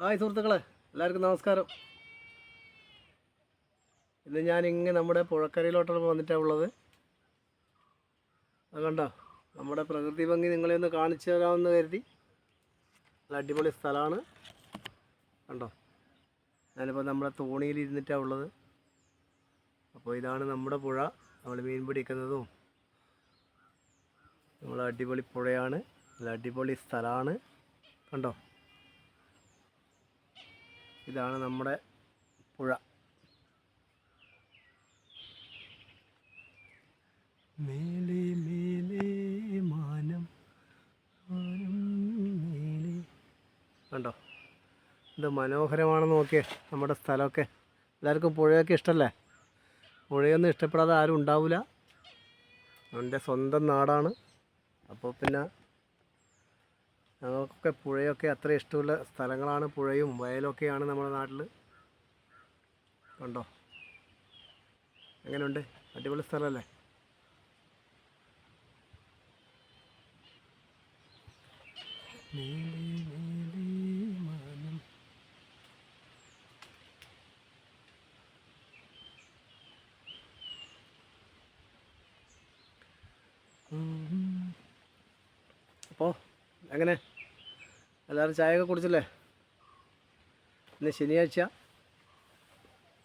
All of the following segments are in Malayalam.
ഹായ് സുഹൃത്തുക്കളെ എല്ലാവർക്കും നമസ്കാരം. ഇന്ന് ഞാൻ ഇങ്ങനെ നമ്മുടെ പുഴക്കരയിലോട്ടാണ് വന്നിട്ടാണ് ഉള്ളത്. അത് കണ്ടോ? നമ്മുടെ പ്രകൃതി ഭംഗി നിങ്ങളെ ഒന്ന് കാണിച്ചു തരാമെന്ന് കരുതി. നല്ല അടിപൊളി സ്ഥലമാണ്. കണ്ടോ? ഞാനിപ്പോൾ നമ്മുടെ തോണിയിൽ ഇരുന്നിട്ടാണ് ഉള്ളത്. അപ്പോൾ ഇതാണ് നമ്മുടെ പുഴ. നമ്മൾ മീൻ പിടിക്കുന്നതും നമ്മൾ അടിപൊളി പുഴയാണ്. നല്ല അടിപൊളി സ്ഥലമാണ്. കണ്ടോ? ഇതാണ് നമ്മുടെ പുഴ. മേലെ മേലെ മാനം മാനം മേലെ. കണ്ടോ? ഇത് മനോഹരമാണെന്ന് നോക്കിയേ നമ്മുടെ സ്ഥലമൊക്കെ. എല്ലാവർക്കും പുഴയൊക്കെ ഇഷ്ടമല്ലേ പുഴയൊന്നും ഇഷ്ടപ്പെടാതെ ആരും ഉണ്ടാവില്ല എന്റെ സ്വന്തം നാടാണ്. അപ്പോൾ പിന്നെ ഞങ്ങൾക്കൊക്കെ പുഴയൊക്കെ അത്ര ഇഷ്ടമുള്ള സ്ഥലങ്ങളാണ്. പുഴയും വയലൊക്കെയാണ് നമ്മുടെ നാട്ടിൽ കണ്ടോ? എങ്ങനെയുണ്ട്? അടിപൊളി സ്ഥലമല്ലേ? അപ്പോ അപ്പോൾ എങ്ങനെ? എല്ലാവരും ചായയൊക്കെ കുടിച്ചില്ലേ? ഇന്ന് ശനിയാഴ്ച.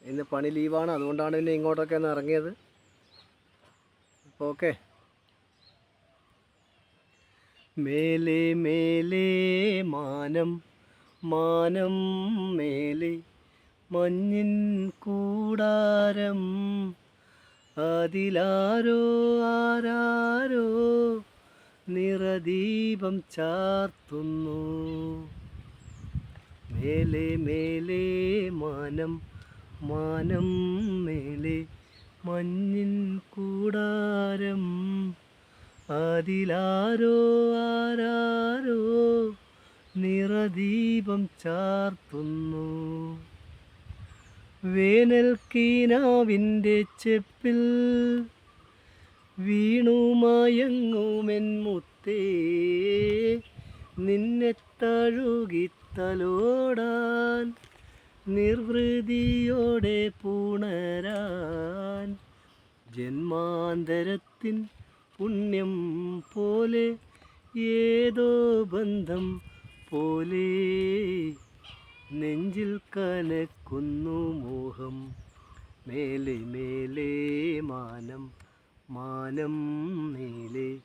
ഇന്ന് പണി ലീവാണ്. അതുകൊണ്ടാണ് പിന്നെ ഇങ്ങോട്ടൊക്കെ ഒന്ന് ഇറങ്ങിയത്. അപ്പോൾ ഓക്കെ. മേലെ മേലെ മാനം മാനം മേലെ മഞ്ഞിൻ കൂടാരം. അതിലാരോ ആരാരോ നിറദീപം ചാർത്തുന്നു. മേലെ മേലെ മാനം മാനം മേലെ മഞ്ഞിൻ കൂടാരം. അതിലാരോ ആരാരോ നിറദീപം ചാർത്തുന്നു. വേനൽ കീനാവിന്റെ ചെപ്പിൽ വീണുമയങ്ങുമെൻ മുത്തേ നിന്നെ തഴുകിത്തലോടാൻ നിർവൃതിയോടെ പുണരാൻ. ജന്മാന്തരത്തിൻ പുണ്യം പോലെ ഏതോ ബന്ധം പോലെ നെഞ്ചിൽ കനക്കുന്നു മോഹം മേലെ മേലെ മാനം മാനം മേലെ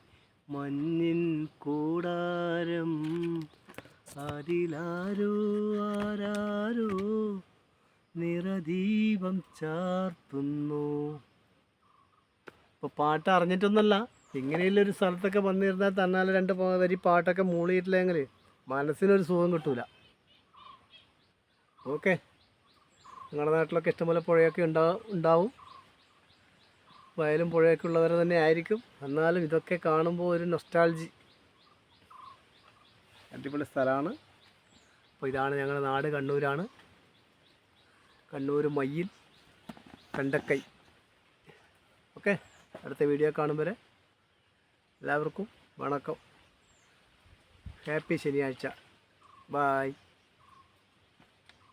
മഞ്ഞിൻ കൂടാരം. അതിലാരോ ആരാരോ നിറദീപം ചാർത്തുന്നു. ഇപ്പോൾ പാട്ട് അറിഞ്ഞിട്ടൊന്നല്ല ഇങ്ങനെയുള്ളൊരു സ്ഥലത്തൊക്കെ വന്നിരുന്നാൽ തന്നാൽ രണ്ട് വരി പാട്ടൊക്കെ മൂളിയിട്ടില്ലെങ്കിൽ മനസ്സിനൊരു സുഖം കിട്ടൂല. ഓക്കെ. നിങ്ങളുടെ നാട്ടിലൊക്കെ ഇഷ്ടംപോലെ പുഴയൊക്കെ ഉണ്ടാ ഉണ്ടാവും. വയലും പുഴയൊക്കെ ഉള്ളവരെ തന്നെ ആയിരിക്കും. എന്നാലും ഇതൊക്കെ കാണുമ്പോൾ ഒരു നൊസ്റ്റാൾജി അടിപൊളി സ്ഥലമാണ് അപ്പോൾ ഇതാണ് ഞങ്ങളുടെ നാട് കണ്ണൂരാണ്. കണ്ണൂർ മയ്യിൽ കണ്ടക്കൈ. ഓക്കെ അടുത്ത വീഡിയോ കാണും വരെ. എല്ലാവർക്കും വണക്കം. ഹാപ്പി ശനിയാഴ്ച. ബായ്.